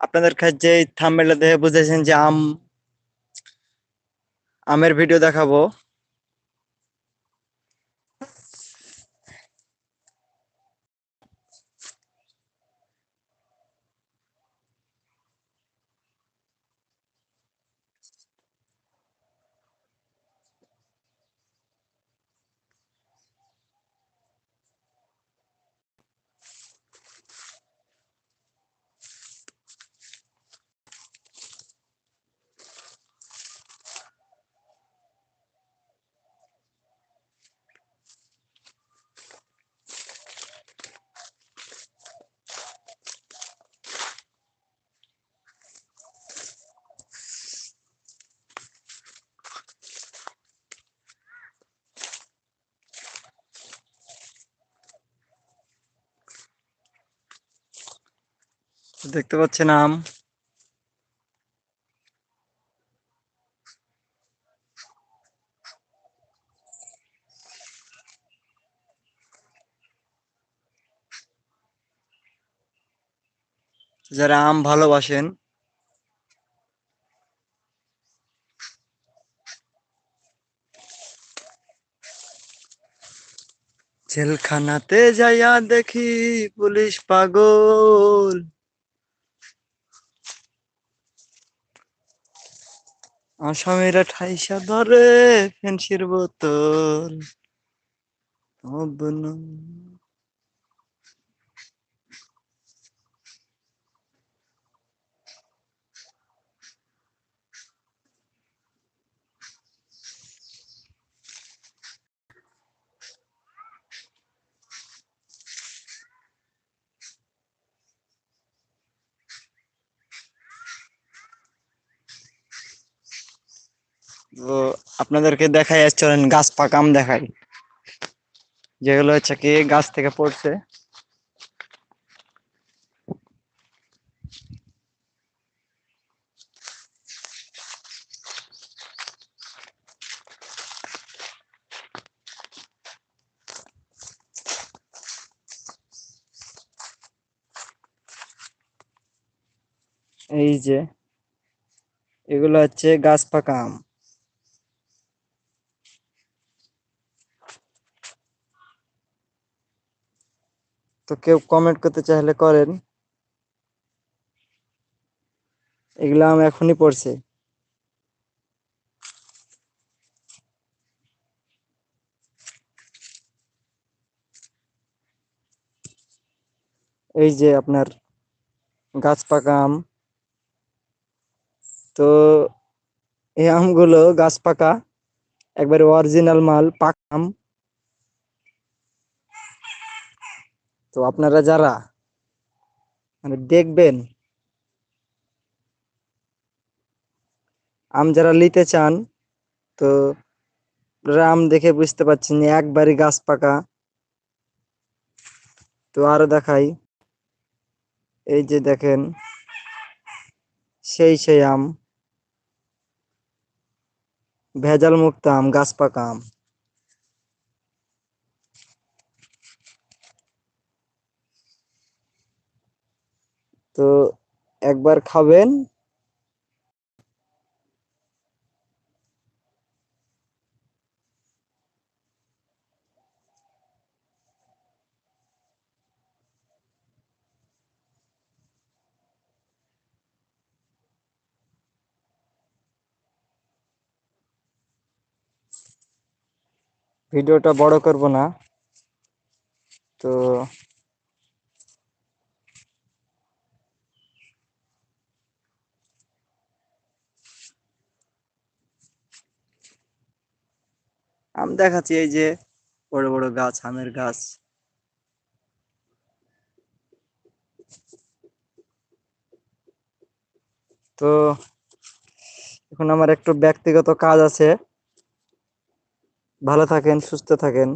আপনাদের কাছে যে থাম্বনেলটা দেখে বুঝেছেন যে আম আমের ভিডিও দেখাবো। দেখতে পাচ্ছেন আম। যারা আম ভালোবাসেন জেলখানাতে যাইয়া দেখি পুলিশ পাগল। আসামিরা ঠাইসা ধরে ফেন্সির বোতল। অবন তো আপনাদেরকে দেখাই চলেন গাছ পাকা আম দেখাই। যেগুলো হচ্ছে কি গাছ থেকে পড়ছে। এই যে, এগুলো হচ্ছে গাছ পাকা তো কেউ কমেন্ট করতে চাইলে করেন। এগুলো আম এখনই পড়ছে। এই যে আপনার গাছ পাকা আম। তো এই আমগুলো গাছ পাকা, একবারে অরিজিনাল মাল, পাকা আম। তো আপনারা যারা মানে দেখবেন, আম যারা নিতে চান, তো আম দেখে বুঝতে পারছেন একবারই গাছ পাকা। তো আরও দেখাই, এই যে দেখেন, সেই সেই আম ভেজাল মুক্ত আম, গাছ পাকা আম। তো একবার খাবেন। ভিডিওটা বড় করব না। তো আম, দেখাচ্ছি এই যে বড় বড় গাছ, আমের গাছ। তো এখন আমার একটু ব্যক্তিগত কাজ আছে। ভালো থাকেন, সুস্থ থাকেন।